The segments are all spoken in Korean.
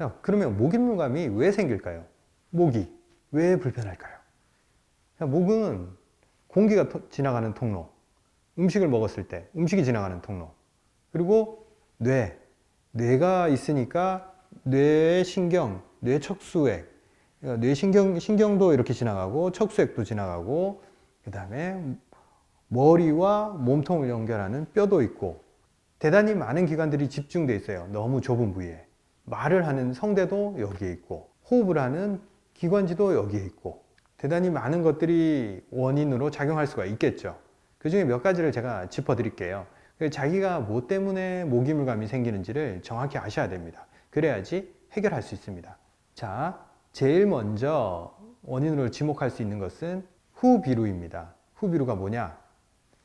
야, 그러면 목이물감이 왜 생길까요? 목이 왜 불편할까요? 야, 목은 공기가 토- 지나가는 통로, 음식을 먹었을 때 음식이 지나가는 통로, 그리고 뇌, 뇌가 있으니까 뇌 신경, 뇌 척수액, 그러니까 뇌 신경 신경도 이렇게 지나가고 척수액도 지나가고 그 다음에 머리와 몸통을 연결하는 뼈도 있고 대단히 많은 기관들이 집중돼 있어요. 너무 좁은 부위에 말을 하는 성대도 여기에 있고 호흡을 하는 기관지도 여기에 있고 대단히 많은 것들이 원인으로 작용할 수가 있겠죠. 그 중에 몇 가지를 제가 짚어 드릴게요. 그래서 자기가 뭐 때문에 모기물감이 생기는지를 정확히 아셔야 됩니다. 그래야지 해결할 수 있습니다. 자, 제일 먼저 원인으로 지목할 수 있는 것은 후비루입니다. 후비루가 뭐냐?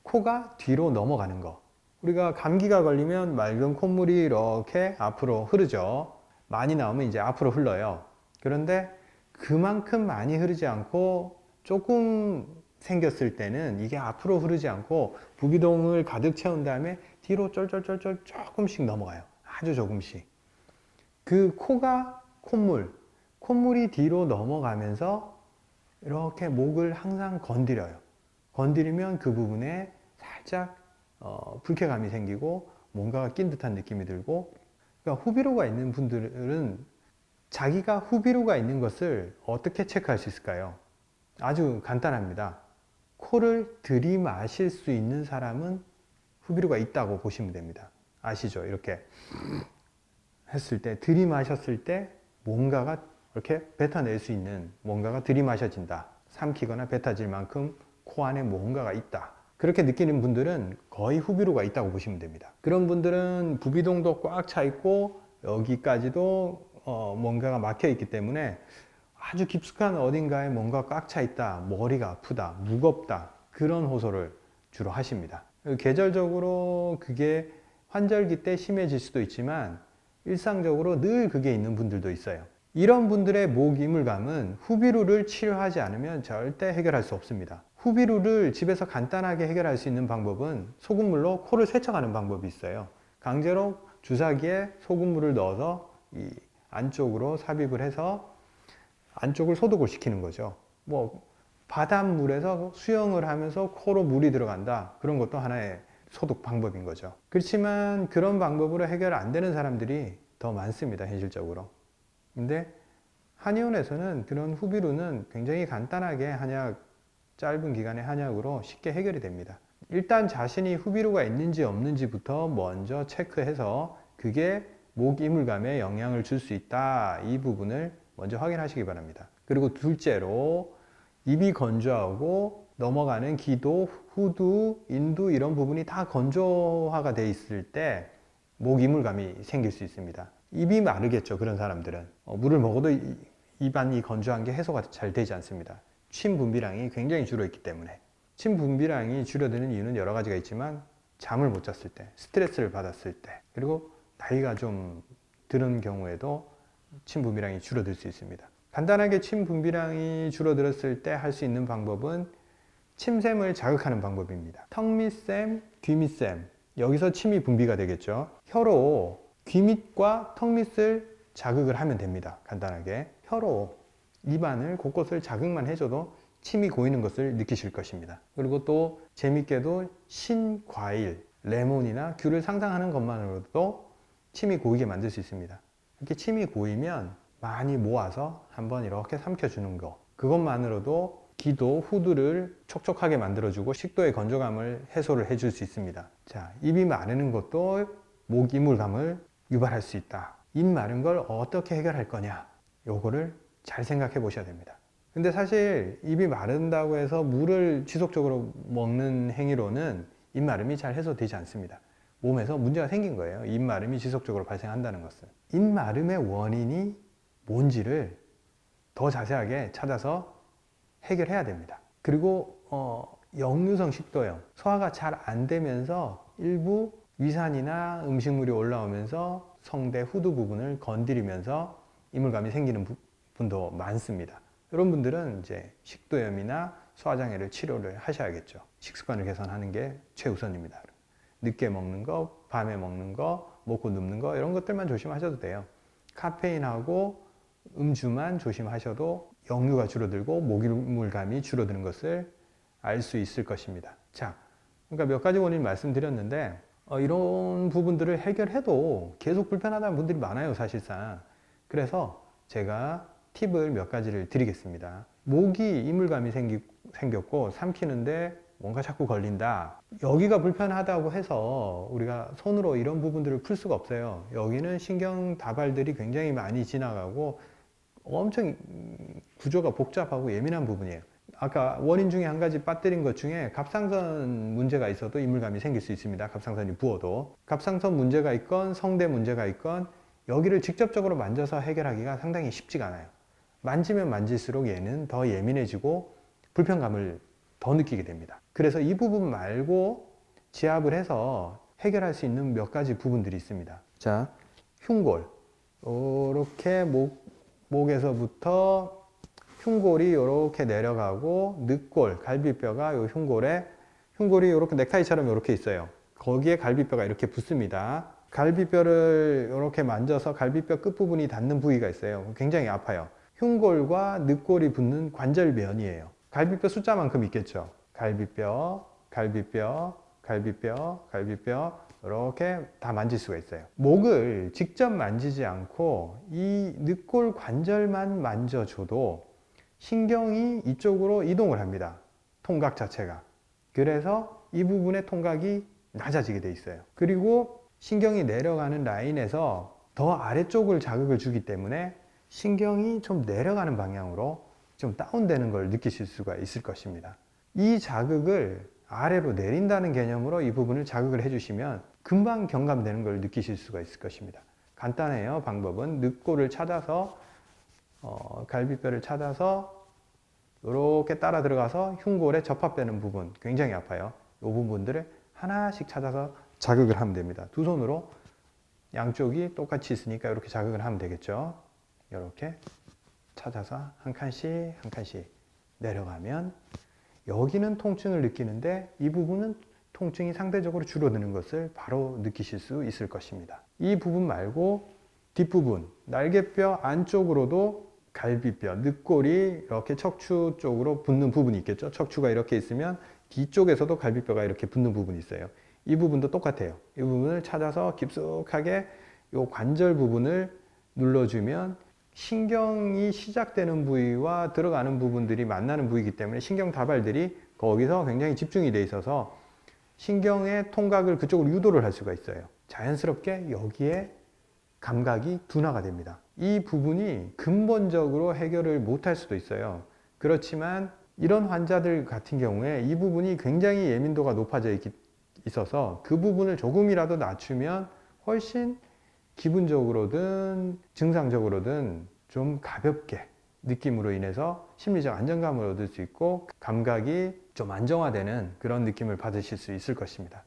코가 뒤로 넘어가는 거. 우리가 감기가 걸리면 맑은 콧물이 이렇게 앞으로 흐르죠. 많이 나오면 이제 앞으로 흘러요. 그런데 그만큼 많이 흐르지 않고 조금 생겼을 때는 이게 앞으로 흐르지 않고 부비동을 가득 채운 다음에 뒤로 쫄쫄쫄쫄 조금씩 넘어가요. 아주 조금씩. 그 코가 콧물, 콧물이 뒤로 넘어가면서 이렇게 목을 항상 건드려요. 건드리면 그 부분에 살짝 어, 불쾌감이 생기고 뭔가가 낀 듯한 느낌이 들고 그러니까 후비로가 있는 분들은 자기가 후비로가 있는 것을 어떻게 체크할 수 있을까요? 아주 간단합니다. 코를 들이마실 수 있는 사람은 후비로가 있다고 보시면 됩니다. 아시죠? 이렇게 했을 때 들이마셨을 때 뭔가가 이렇게 뱉어낼 수 있는 뭔가가 들이마셔진다. 삼키거나 뱉어질 만큼 코 안에 뭔가가 있다. 그렇게 느끼는 분들은 거의 후비로가 있다고 보시면 됩니다. 그런 분들은 부비동도 꽉 차 있고 여기까지도 어, 뭔가가 막혀 있기 때문에 아주 깊숙한 어딘가에 뭔가 꽉 차 있다, 머리가 아프다, 무겁다 그런 호소를 주로 하십니다. 계절적으로 그게 환절기 때 심해질 수도 있지만 일상적으로 늘 그게 있는 분들도 있어요. 이런 분들의 목 이물감은 후비루를 치료하지 않으면 절대 해결할 수 없습니다. 후비루를 집에서 간단하게 해결할 수 있는 방법은 소금물로 코를 세척하는 방법이 있어요. 강제로 주사기에 소금물을 넣어서 이 안쪽으로 삽입을 해서 안쪽을 소독을 시키는 거죠. 뭐 바닷물에서 수영을 하면서 코로 물이 들어간다. 그런 것도 하나의 소독 방법인 거죠. 그렇지만 그런 방법으로 해결 안 되는 사람들이 더 많습니다. 현실적으로. 근데 한의원에서는 그런 후비루는 굉장히 간단하게 한약 짧은 기간의 한약으로 쉽게 해결이 됩니다. 일단 자신이 후비루가 있는지 없는지부터 먼저 체크해서 그게 목 이물감에 영향을 줄 수 있다. 이 부분을 먼저 확인하시기 바랍니다. 그리고 둘째로 입이 건조하고 넘어가는 기도, 후두, 인두 이런 부분이 다 건조화가 돼 있을 때 목 이물감이 생길 수 있습니다. 입이 마르겠죠. 그런 사람들은 어, 물을 먹어도 이- 입안이 건조한 게 해소가 잘 되지 않습니다. 침 분비량이 굉장히 줄어있기 때문에 침 분비량이 줄어드는 이유는 여러 가지가 있지만 잠을 못 잤을 때, 스트레스를 받았을 때, 그리고 나이가 좀 드는 경우에도 침 분비량이 줄어들 수 있습니다. 간단하게 침 분비량이 줄어들었을 때 할 수 있는 방법은 침샘을 자극하는 방법입니다. 턱밑샘, 귀밑샘 여기서 침이 분비가 되겠죠. 혀로 귀밑과 턱밑을 자극을 하면 됩니다. 간단하게 혀로 입안을 곳곳을 자극만 해줘도 침이 고이는 것을 느끼실 것입니다. 그리고 또 재밌게도 신과일, 레몬이나 귤을 상상하는 것만으로도 침이 고이게 만들 수 있습니다. 이렇게 침이 고이면 많이 모아서 한번 이렇게 삼켜주는 거. 그것만으로도 기도, 후두를 촉촉하게 만들어주고 식도의 건조감을 해소를 해줄 수 있습니다. 자, 입이 마르는 것도 목 이물감을 유발할 수 있다. 입 마른 걸 어떻게 해결할 거냐? 요거를 잘 생각해 보셔야 됩니다. 근데 사실 입이 마른다고 해서 물을 지속적으로 먹는 행위로는 입 마름이 잘 해소되지 않습니다. 몸에서 문제가 생긴 거예요. 입 마름이 지속적으로 발생한다는 것은. 입 마름의 원인이 뭔지를 더 자세하게 찾아서 해결해야 됩니다. 그리고 어, 역류성 식도염, 소화가 잘 안 되면서 일부 위산이나 음식물이 올라오면서 성대 후두 부분을 건드리면서 이물감이 생기는 부- 분도 많습니다. 이런 분들은 이제 식도염이나 소화장애를 치료를 하셔야겠죠. 식습관을 개선하는 게 최우선입니다. 늦게 먹는 거, 밤에 먹는 거, 먹고 눕는 거 이런 것들만 조심하셔도 돼요. 카페인하고 음주만 조심하셔도 역류가 줄어들고 목이물감이 줄어드는 것을 알 수 있을 것입니다. 자, 그러니까 몇 가지 원인 말씀드렸는데 어, 이런 부분들을 해결해도 계속 불편하다는 분들이 많아요, 사실상. 그래서 제가 팁을 몇 가지를 드리겠습니다. 목이 이물감이 생기, 생겼고 삼키는데 뭔가 자꾸 걸린다. 여기가 불편하다고 해서 우리가 손으로 이런 부분들을 풀 수가 없어요. 여기는 신경 다발들이 굉장히 많이 지나가고 엄청 구조가 복잡하고 예민한 부분이에요. 아까 원인 중에 한 가지 빠뜨린 것 중에 갑상선 문제가 있어도 이물감이 생길 수 있습니다. 갑상선이 부어도. 갑상선 문제가 있건 성대 문제가 있건 여기를 직접적으로 만져서 해결하기가 상당히 쉽지가 않아요. 만지면 만질수록 얘는 더 예민해지고 불편감을 더 느끼게 됩니다. 그래서 이 부분 말고 지압을 해서 해결할 수 있는 몇 가지 부분들이 있습니다. 자, 흉골. 이렇게 목, 목에서부터 흉골이 이렇게 내려가고 늑골, 갈비뼈가 이 흉골에 흉골이 이렇게 넥타이처럼 이렇게 있어요. 거기에 갈비뼈가 이렇게 붙습니다. 갈비뼈를 이렇게 만져서 갈비뼈 끝부분이 닿는 부위가 있어요. 굉장히 아파요. 흉골과 늑골이 붙는 관절면이에요. 갈비뼈 숫자만큼 있겠죠. 갈비뼈, 갈비뼈, 갈비뼈, 갈비뼈 이렇게 다 만질 수가 있어요. 목을 직접 만지지 않고 이 늑골 관절만 만져줘도 신경이 이쪽으로 이동을 합니다. 통각 자체가. 그래서 이 부분의 통각이 낮아지게 돼 있어요. 그리고 신경이 내려가는 라인에서 더 아래쪽을 자극을 주기 때문에 신경이 좀 내려가는 방향으로 좀 다운되는 걸 느끼실 수가 있을 것입니다. 이 자극을 아래로 내린다는 개념으로 이 부분을 자극을 해주시면 금방 경감되는 걸 느끼실 수가 있을 것입니다. 간단해요. 방법은 늑골을 찾아서 어, 갈비뼈를 찾아서 이렇게 따라 들어가서 흉골에 접합되는 부분 굉장히 아파요. 이 부분들을 하나씩 찾아서 자극을 하면 됩니다. 두 손으로 양쪽이 똑같이 있으니까 이렇게 자극을 하면 되겠죠. 이렇게 찾아서 한 칸씩 한 칸씩 내려가면 여기는 통증을 느끼는데 이 부분은 통증이 상대적으로 줄어드는 것을 바로 느끼실 수 있을 것입니다. 이 부분 말고 뒷부분, 날개뼈 안쪽으로도 갈비뼈, 늑골이 이렇게 척추 쪽으로 붙는 부분이 있겠죠. 척추가 이렇게 있으면 뒤쪽에서도 갈비뼈가 이렇게 붙는 부분이 있어요. 이 부분도 똑같아요. 이 부분을 찾아서 깊숙하게 이 관절 부분을 눌러주면 신경이 시작되는 부위와 들어가는 부분들이 만나는 부위이기 때문에 신경 다발들이 거기서 굉장히 집중이 돼 있어서 신경의 통각을 그쪽으로 유도를 할 수가 있어요. 자연스럽게 여기에 감각이 둔화가 됩니다. 이 부분이 근본적으로 해결을 못할 수도 있어요. 그렇지만 이런 환자들 같은 경우에 이 부분이 굉장히 예민도가 높아져 있어서 그 부분을 조금이라도 낮추면 훨씬 기분적으로든 증상적으로든 좀 가볍게 느낌으로 인해서 심리적 안정감을 얻을 수 있고 감각이 좀 안정화되는 그런 느낌을 받으실 수 있을 것입니다.